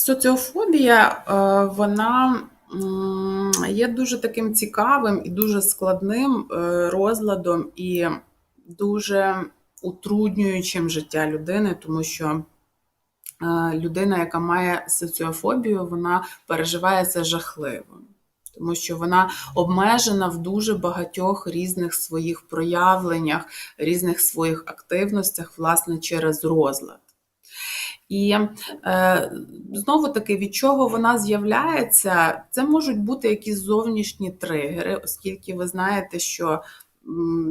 Соціофобія, е, вона є дуже таким цікавим і дуже складним е, розладом і дуже утруднюючим життя людини, тому що е, людина, яка має соціофобію, вона переживає це жахливо. Тому що вона обмежена в дуже багатьох різних своїх проявленнях, різних своїх активностях, власне, через розлад. І е, знову таки, від чого вона з'являється, це можуть бути якісь зовнішні тригери, оскільки ви знаєте, що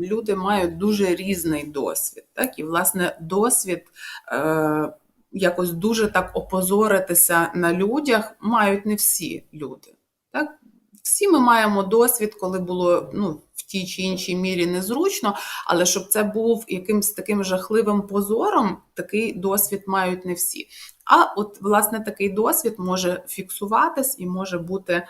люди мають дуже різний досвід. Так? І, власне, досвід е, якось дуже так опозоритися на людях мають не всі люди. Так? Всі ми маємо досвід, коли було ну, тій чи іншій мірі незручно, але щоб це був якимсь таким жахливим позором, такий досвід мають не всі. А от, власне, такий досвід може фіксуватись і може бути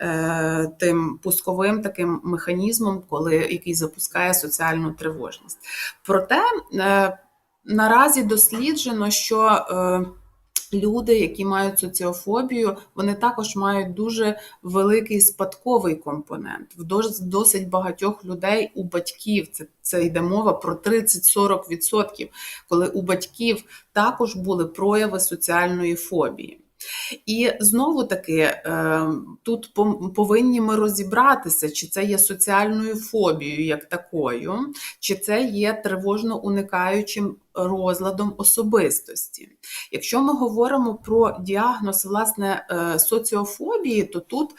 е, тим пусковим таким механізмом, коли який запускає соціальну тривожність. Проте е, наразі досліджено, що е, люди, які мають соціофобію, вони також мають дуже великий спадковий компонент. В досить багатьох людей у батьків це, це йде мова про 30-40%, коли у батьків також були прояви соціальної фобії. І знову таки е, тут повинні ми розібратися, чи це є соціальною фобією як такою, чи це є тривожно уникаючим розладом особистості. Якщо ми говоримо про діагноз власне е, соціофобії, то тут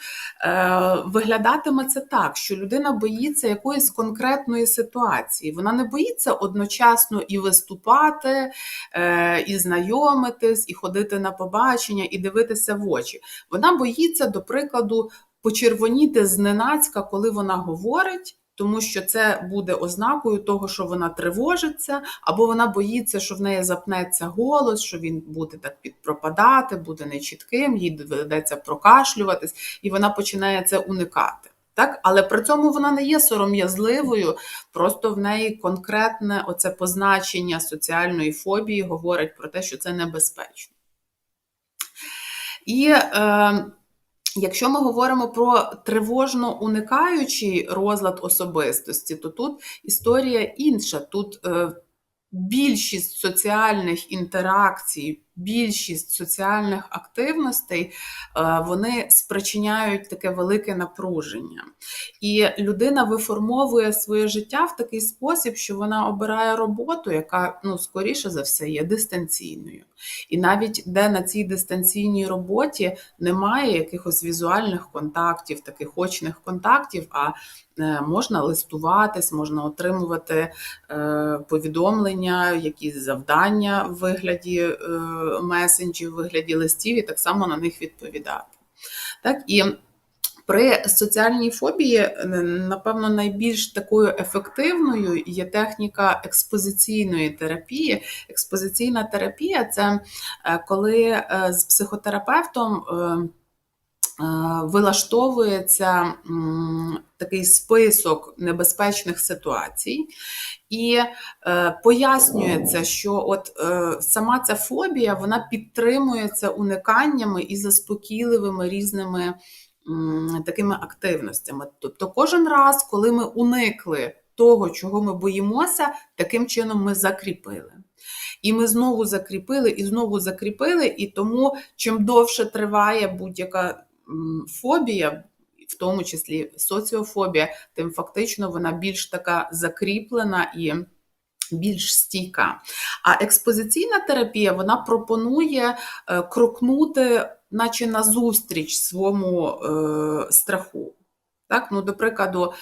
е, виглядатиме це так, що людина боїться якоїсь конкретної ситуації. Вона не боїться одночасно і виступати, е, і знайомитись, і ходити на побачення, і дивитися в очі. Вона боїться, до прикладу, почервоніти зненацька, коли вона говорить. Тому що це буде ознакою того, що вона тривожиться, або вона боїться, що в неї запнеться голос, що він буде так підпропадати, буде нечітким, їй доведеться прокашлюватись, і вона починає це уникати. Так? Але при цьому вона не є сором'язливою, просто в неї конкретне оце позначення соціальної фобії говорить про те, що це небезпечно. І е, Якщо ми говоримо про тривожно уникаючий розлад особистості, то тут історія інша. Тут е, більшість соціальних інтеракцій, більшість соціальних активностей е, вони спричиняють таке велике напруження. І людина виформовує своє життя в такий спосіб, що вона обирає роботу, яка ну, скоріше за все є дистанційною. І навіть де на цій дистанційній роботі немає якихось візуальних контактів, таких очних контактів, а е, можна листуватись, можна отримувати е, повідомлення, якісь завдання в вигляді месенджів, вигляді листів, і так само на них відповідати. Так, і при соціальній фобії, напевно, найбільш такою ефективною є техніка експозиційної терапії. Експозиційна терапія це е, коли е, з психотерапевтом е, вилаштовується такий список небезпечних ситуацій, і е, пояснюється, що от е, сама ця фобія вона підтримується униканнями і заспокійливими різними такими активностями. Тобто, кожен раз, коли ми уникли того, чого ми боїмося, таким чином ми закріпили. І ми знову закріпили і знову закріпили, і тому чим довше триває будь-яка фобія, в тому числі соціофобія, тим фактично вона більш така закріплена і більш стійка. А експозиційна терапія вона пропонує е, крокнути, наче назустріч своєму е, страху. Так, ну, до прикладу,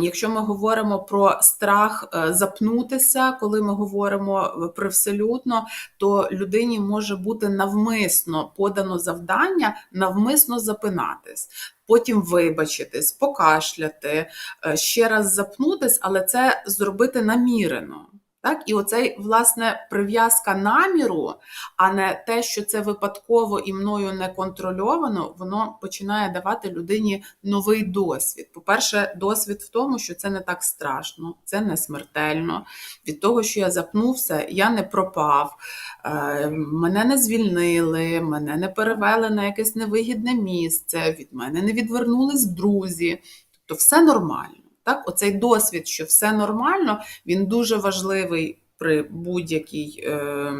якщо ми говоримо про страх е, запнутися, коли ми говоримо привселюдно, то людині може бути навмисно подано завдання, навмисно запинатись, потім вибачитись, покашляти, е, ще раз запнутись, але це зробити намірено. Так, і оцей, власне, прив'язка наміру, а не те, що це випадково і мною не контрольовано, воно починає давати людині новий досвід. По-перше, досвід в тому, що це не так страшно, це не смертельно. Від того, що я запнувся, я не пропав, е, мене не звільнили, мене не перевели на якесь невигідне місце, від мене не відвернулись друзі. Тобто все нормально. Так, оцей досвід, що все нормально, він дуже важливий при будь-якій. Е,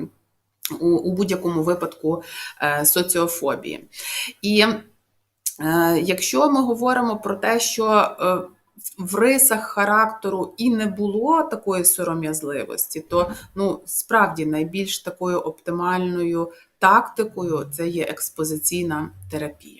у, у будь-якому випадку е, соціофобії. І е, якщо ми говоримо про те, що в рисах характеру і не було такої сором'язливості, то ну, справді найбільш такою оптимальною тактикою це є експозиційна терапія.